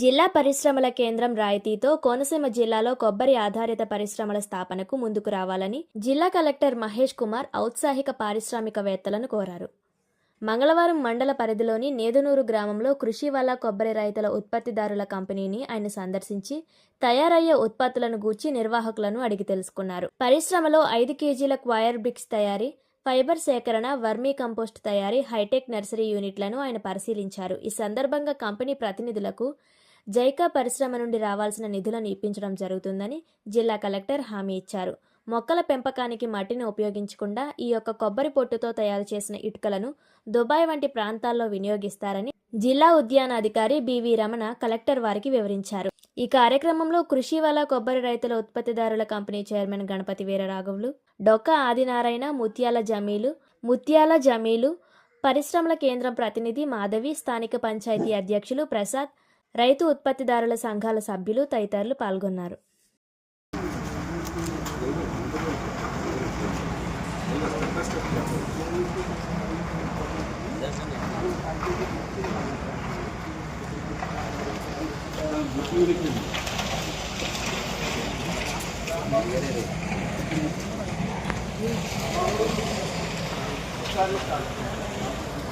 జిల్లా పరిశ్రమల కేంద్రం రాయితీతో కోనసీమ జిల్లాలో కొబ్బరి ఆధారిత పరిశ్రమల స్థాపనకు ముందుకు రావాలని జిల్లా కలెక్టర్ మహేష్ కుమార్ ఔత్సాహిక పారిశ్రామికవేత్తలను కోరారు. మంగళవారం మండల పరిధిలోని నేదునూరు గ్రామంలో కృషి వల్ల కొబ్బరి రైతుల ఉత్పత్తిదారుల కంపెనీని ఆయన సందర్శించి తయారయ్యే ఉత్పత్తులను గూర్చి నిర్వాహకులను అడిగి తెలుసుకున్నారు. పరిశ్రమలో ఐదు కేజీల క్వైర్ బ్రిక్స్ తయారీ ఫైబర్ సేకరణ వర్మీ కంపోస్ట్ తయారీ హైటెక్ నర్సరీ యూనిట్లను ఆయన పరిశీలించారు. ఈ సందర్భంగా కంపెనీ ప్రతినిధులకు జైకా పరిశ్రమ నుండి రావాల్సిన నిధులను ఇప్పించడం జరుగుతుందని జిల్లా కలెక్టర్ హామీ ఇచ్చారు. మొక్కల పెంపకానికి మట్టిని ఉపయోగించకుండా ఈ యొక్క కొబ్బరి పొట్టుతో తయారు చేసిన ఇటుకలను దుబాయ్ వంటి ప్రాంతాల్లో వినియోగిస్తారని జిల్లా ఉద్యానాధికారి బివి రమణ కలెక్టర్ వారికి వివరించారు. ఈ కార్యక్రమంలో కృషి వల్ల కొబ్బరి రైతుల ఉత్పత్తిదారుల కంపెనీ చైర్మన్ గణపతి వీరరాఘవులు డొక్క ఆదినారాయణ ముత్యాల జమీలు ముత్యాల జమీలు పరిశ్రమల కేంద్రం ప్రతినిధి మాధవి స్థానిక పంచాయతీ అధ్యక్షులు ప్రసాద్ రైతు ఉత్పత్తిదారుల సంఘాల సభ్యులు తదితరులు పాల్గొన్నారు.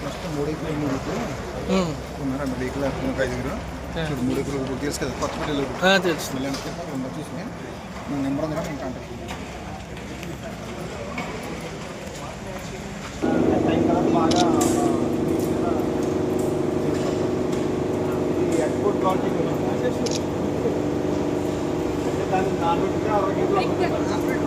ఫస్ట్ మూడు ఎకరాలు ఉన్నారా ఐదుగురు ఇప్పుడు మూడు ఎకరాలు ఇప్పుడు తెలుసు కదా కొత్త పిల్లలు తెలుసు మళ్ళీ వెనక్కి నెంబర్ చూసి నా నెంబర్ ఉందా నేను కాంటాక్ట్ ఎక్స్పోర్ట్ క్వాలిటీ దాన్ని నానబెట్టితే అరవై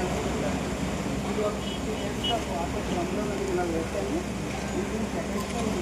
ఇది ఒక ఫిఫ్టీ ఇయర్స్ ఆపర్ జన్మలో కలిగిన వ్యక్తి అని ఇది సెకండ్